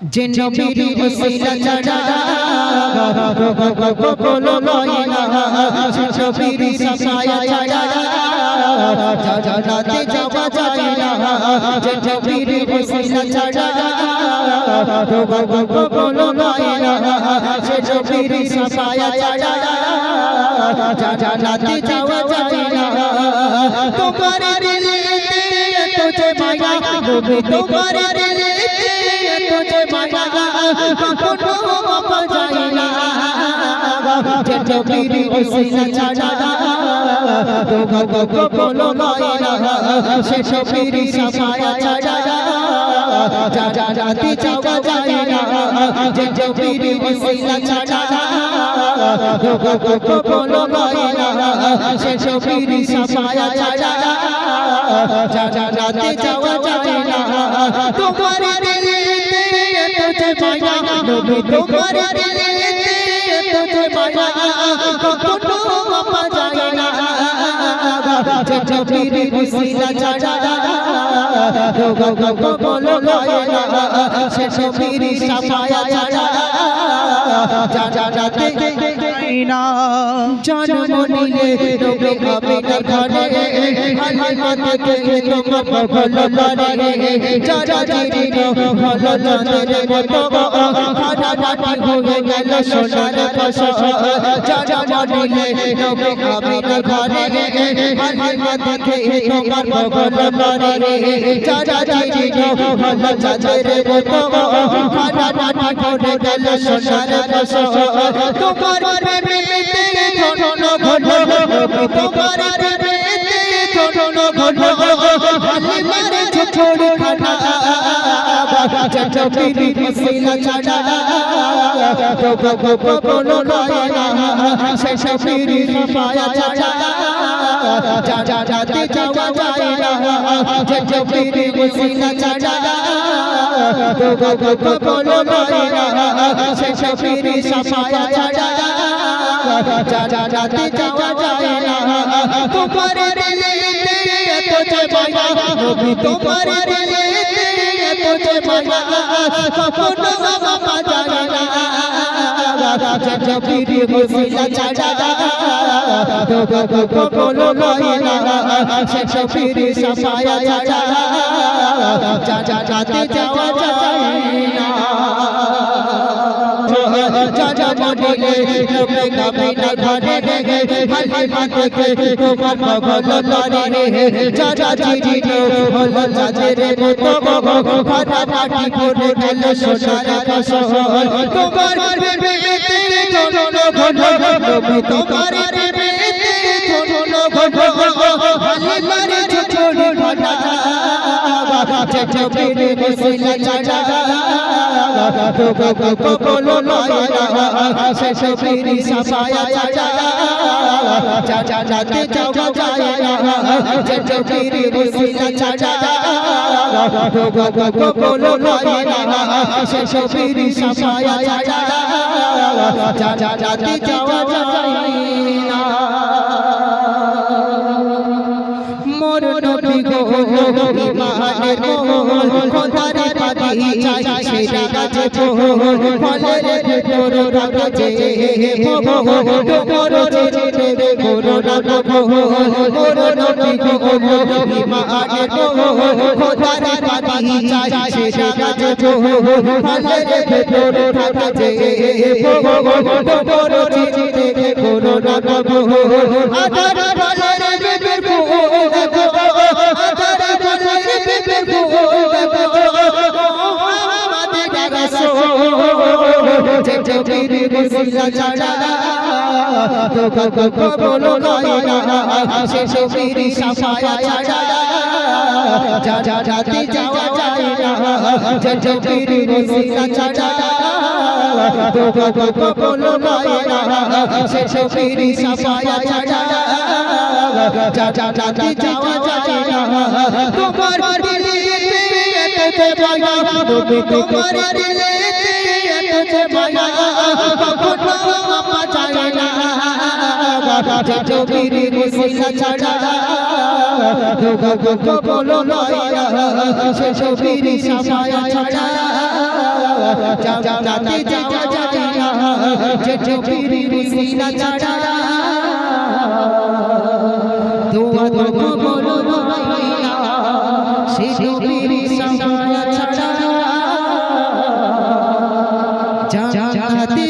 যে নবীর ওসিলা ছাড়া কোনো লয় না সে নবীর সাফায়া ছাড়া জান্নাতে যাওয়া যায় না যে নবীর ওসিলা ছাড়া কোনো লয় না সে নবীর সাফায়া ছাড়া জান্নাতে যাওয়া যায় না তোমার তুঝে মায়া তোমার তুঝে মায়া, কখনো পাওয়া যায় না। যে নবীর ওসিলা ছাড়া তো গো বলো লয় না সে সাফায়া ছাড়া। জান্নাতে যাওয়া যায় না যে নবীর ওসিলা ছাড়া। তো গো বলো লয় না সে সাফায়া ছাড়া। জান্নাতে যাওয়া যায় না, তোমার তুঝে নবী তোমার দিলেতে তুঝে মায়া কখনো পাওয়া যায় না নবীর ওসিলা ছাড়া তো গো গো বলো লয় সে নবীর সাফায়া ছাড়া জান্নাতে না জন্ম নিলে রোগে হবে না ঘরে। হালিমা থেকে তোমার বগল করে যারা জীবিত হলো চাঁদের মতো খানা হয়ে গেল সোনার ফসল যারা মরিলে রোগে হবে ঘরে হালিমা থেকে তোমার বগল করে যারা জীবিত হলো চাঁদের মতো খানা হয়ে গেল সোনার ফসল তোমার প্রেমেতে ঘটন চটপিরি মসিলা ছাড়া তো গো গো গো বলো লয় না সে সফিরি সাফায়া ছাড়া যা যাতে যাওয়া যায় না চটপিরি মসিলা ছাড়া তো গো গো গো বলো লয় না সে সফিরি সাফায়া ছাড়া যা যাতে যাওয়া যায় না তোমার দিলেতে এত যে মায়া নবী তোমার দিলেতে এত যে মায়া কখনো বাবা যায় না। জপিরি মসিলা চাচা তো গো গো গো বলো লয় না সে সফিরি সাফায়া চাচা চাচা যাতে যাওয়া যায় না। যারা লোকে কামে না রে হালিমা থেকে তোমার মগল লরে রে যারা চিরিল হলো চাঁদের মতো খানা কাটি করে গেল সোনার ফসল তোমার প্রেমেতে ঘন ঘন তোমার প্রেমেতে ঘন ঘন। হালিমার ছোট ঘটা চটপিরি মসিলা ছাড়া তো গো গো গো বলো লয় না সে সফিরি সাফায়া ছাড়া জান্নাতে যাওয়া যায় না চটপিরি মসিলা ছাড়া তো গো গো গো বলো লয় না সে সফিরি সাফায়া ছাড়া জান্নাতে যাওয়া যায় না মোর নবী গো ইমানের মোহন খোদার চাই সেটা ফোহন ফলের ভেতর রাখছে মোর নাম মোহন মোর নবী খোদার সেটা ফলের ভেতর রাখছে নাম যাতে যাওয়া যায় না জপিরি বসিলা ছাড়া তো বলো নয় না সে সফিরি সাফায়া ছাড়া যাতে যাওয়া যায় না তোমার নবী তোমার দিলেতে এত মায়া কখনো পাওয়া যায় না জপিরি বসিলা ছাড়া তো গো গো বলো নয় সে সফিরি সাফায়া ছাড়া জান্নাতে যাওয়া যায় না যে নবীর সিনা ছাড়া चाहती